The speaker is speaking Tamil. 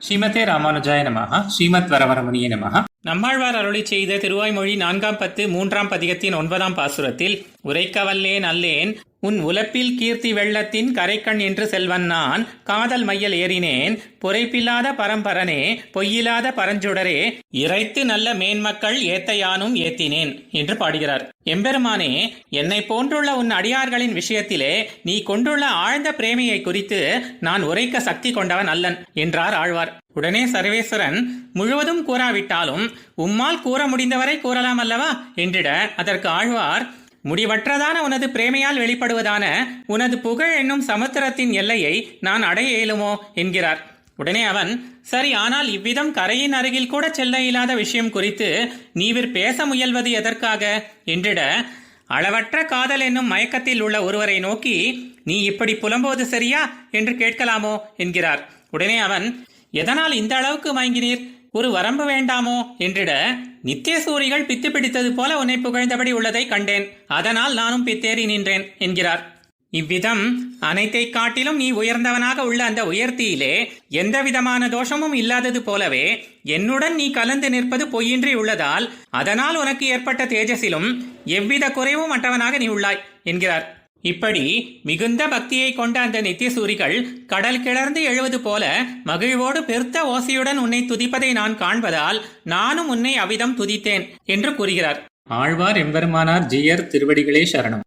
ஸ்ரீமதே ராமானுஜாய நமஹ. ஸ்ரீமத் வரவரமுனிய நமஹ. நம்மாழ்வார் அருளி செய்த திருவாய்மொழி நான்காம் பத்து மூன்றாம் பதிகத்தின் ஒன்பதாம் பாசுரத்தில் உரைக்கவல்லேன் அல்லேன் உன் உலப்பில் கீர்த்தி வெள்ளத்தின் கரைக்கண் என்று செல்வன் நான் காதல் மையல் ஏறினேன் பொறைப்பில்லாத பரம்பரனே பொய்யில்லாத பரஞ்சுடரே இறைத்து நல்ல மேன்மக்கள் ஏத்தையானும் ஏத்தினேன் என்று பாடுகிறார். எம்பெருமானே என்னை போன்றுள்ள உன் அடியார்களின் விஷயத்திலே நீ கொண்டுள்ள ஆழ்ந்த பிரேமையை குறித்து நான் உரைக்க சக்தி கொண்டவன் அல்லன் என்றார் ஆழ்வார். உடனே சர்வேஸ்வரன் முழுவதும் கூறாவிட்டாலும் உம்மால் கூற முடிந்தவரை கூறலாம் அல்லவா? என்றிட அதற்கு ஆழ்வார் முடிவற்றதான உனது பிரேமையால் வெளிப்படுவதான உனது புகழ் என்னும் சமுத்திரத்தின் எல்லையை நான் அடைய இயலுமோ என்கிறார். உடனே அவன் சரி ஆனால் இவ்விதம் கரையின் அருகில் கூட செல்ல இயலாத விஷயம் குறித்து நீவிர் பேச முயல்வது எதற்காக? என்றிட அளவற்ற காதல் என்னும் மயக்கத்தில் உள்ள ஒருவரை நோக்கி நீ இப்படி புலம்புவது சரியா? என்று கேட்கலாமோ? என்கிறார். உடனே அவன் எதனால் இந்த அளவுக்கு மயங்கினீர்? ஒரு வரம்பு வேண்டாமோ? என்றிட நித்தியசூரிகள் பித்து பிடித்தது போல உன்னை புகழ்ந்தபடி உள்ளதை கண்டேன். அதனால் நானும் பித்தேறி நின்றேன் என்கிறார். இவ்விதம் அனைத்தை காட்டிலும் நீ உயர்ந்தவனாக உள்ள அந்த உயர்த்தியிலே எந்த விதமான தோஷமும் இல்லாதது போலவே என்னுடன் நீ கலந்து நிற்பது பொய்யின்றி உள்ளதால் அதனால் உனக்கு ஏற்பட்ட தேஜஸிலும் எவ்வித குறைவும் அற்றவனாக நீ உள்ளாய் என்கிறார். இப்படி மிகுந்த பக்தியை கொண்ட அந்த நித்தியசூரிகள் கடல் கிளர்ந்து எழுவது போல மகிழ்வோடு பெருத்த ஓசையுடன் உன்னை துதிப்பதை நான் காண்பதால் நானும் உன்னை அவ்விதம் துதித்தேன் என்று கூறுகிறார். ஆழ்வார் எம்பெருமானார் ஜியர் திருவடிகளே சரணம்.